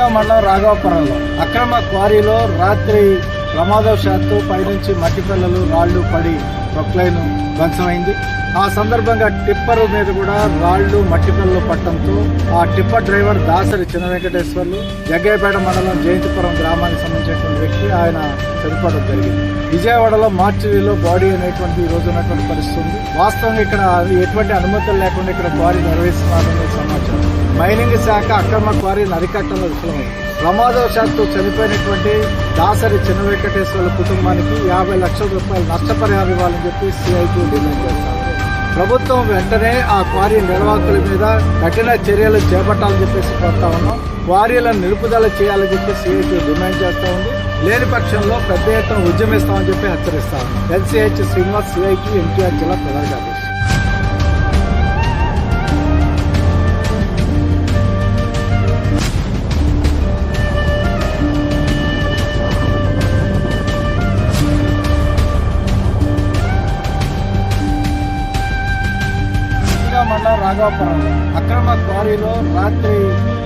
నందిగా మండలం రాఘవపురంలో. అక్రమ క్వారీలో రాత్రి ప్రమాదవశాత్తు పైనుంచి మట్టి పిల్లలు రాళ్ళు పడి ప్రొక్లైన్ ధ్వంసమైంది. ఆ సందర్భంగా టిప్పర్ మీద కూడా రాళ్ళు మట్టి పిల్లలు పట్టడంతో ఆ టిప్పర్ డ్రైవర్ దాసరి చిన్న వెంకటేశ్వర్లు జగ్గయ్యపేట మండలం జయంతిపురం గ్రామానికి సంబంధించినటువంటి వ్యక్తి ఆయన చనిపోవడం జరిగింది. విజయవాడలో మార్చిలో బాడీ అనేటువంటి ఈ రోజు ఉన్నటువంటి పరిస్థితి వాస్తవంగా ఇక్కడ ఎటువంటి అనుమతులు లేకుండా ఇక్కడ క్వారీ నిర్వహిస్తున్నారనే సమాచారం. మైనింగ్ శాఖ అక్రమ క్వారీని అరికట్టడంలో విఫలమైంది. ప్రమాదవశాత్తు చనిపోయినటువంటి దాసరి చిన్న వెంకటేశ్వర్ల కుటుంబానికి యాభై లక్షల రూపాయలు నష్టపరిహారం ఇవ్వాలని చెప్పి సిఐటి డిమాండ్ చేస్తారు ప్రభుత్వం వెంటనే ఆ క్వారీ నిర్వాహకుల మీద కఠిన చర్యలు చేపట్టాలని చెప్పేసి కోరుతా ఉన్నాం. క్వారీలను నిలుపుదల చేయాలని చెప్పి సిఐటి డిమాండ్ చేస్తా ఉంది. లేని పక్షంలో పెద్ద ఎత్తున ఉద్యమిస్తామని చెప్పి హెచ్చరిస్తాం ఎన్సీహెచ్ శ్రీనివాస్ సిఐటి ఎన్టీఆర్ జిల్లా ప్రధాన కార్యదర్శి మండలం రాఘవపురంలో అక్రమ క్వారీలో రాత్రి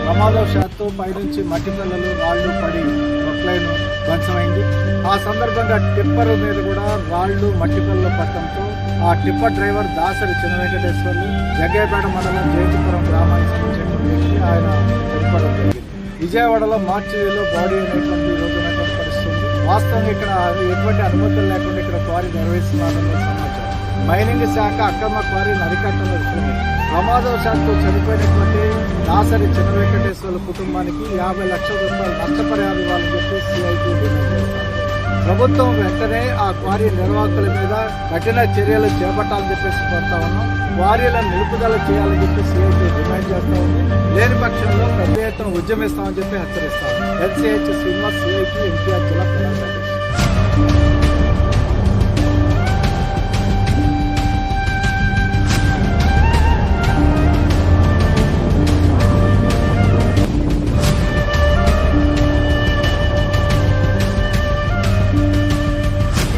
ప్రమాదవశాత్తు పైనుంచి మట్టి పిల్లలు రాళ్ళు పడి ప్రొక్లైన్ ధ్వంసమైంది. ఆ సందర్భంగా టిప్పర్ మీద కూడా రాళ్ళు మట్టి పిల్లలు పట్టడంతో ఆ టిప్పర్ డ్రైవర్ దాసరి చిన్న వెంకటేశ్వర్లు జగ్గేపేట మండలం జయంతిపురం గ్రామానికి సంబంధించినటువంటి వ్యక్తి ఆయన చనిపోవడం జరిగింది. విజయవాడలో మార్చిలో బాడీ అనేటువంటి ఈ రోజు పరిస్థితుంది వాస్తవంగా ఇక్కడ ఎటువంటి అనుమతులు లేకుండా ఇక్కడ క్వారీ నిర్వహిస్తున్నారనే సమాచారం మైనింగ్ శాఖ అక్రమ క్వారీని అరికట్టడం విఫలమైంది ప్రమాదవశాత్తు చనిపోయినటువంటి దాసరి చిన్న వెంకటేశ్వర్ల కుటుంబానికి యాభై లక్షల రూపాయలు నష్టపరిహారం ఇవ్వాలని చెప్పి సిఐటి ప్రభుత్వం వెంటనే ఆ క్వారీ నిర్వాహకుల మీద కఠిన చర్యలు చేపట్టాలని చెప్పేసి కోరుతా ఉన్నాం. క్వారీలను నిలుపుదల చేయాలని చెప్పి సిఐటి డిమాండ్ చేస్తా ఉంది. లేని పక్షంలో పెద్ద ఎత్తున ఉద్యమిస్తామని చెప్పి హెచ్చరిస్తాం. ఎన్సీహెచ్ శ్రీనివాస్ సిఐటి ఎన్టీఆర్ జిల్లా ప్రధాన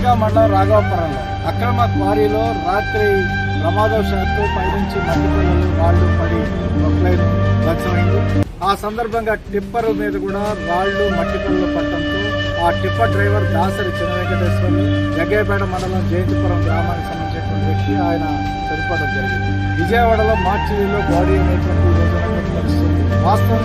కార్యదర్శి మండలం రాఘవపురంలో. అక్రమ క్వారీలో రాత్రి ప్రమాదవశాత్తు పైనుంచి మట్టి రాళ్ళు పడి ప్రొక్లైన్ ధ్వంసమైంది. ఆ సందర్భంగా టిప్పర్ మీద కూడా రాళ్ళు మట్టి పిల్లలు పట్టడంతో ఆ టిప్పర్ డ్రైవర్ దాసరి చిన్న వెంకటేశ్వర్లు జగ్గయ్యపేట మండలం జయంతిపురం గ్రామానికి సంబంధించినటువంటి వ్యక్తి ఆయన చనిపోవడం జరిగింది. విజయవాడలో మార్చిలో బాడీ అనేటువంటి వాస్తవం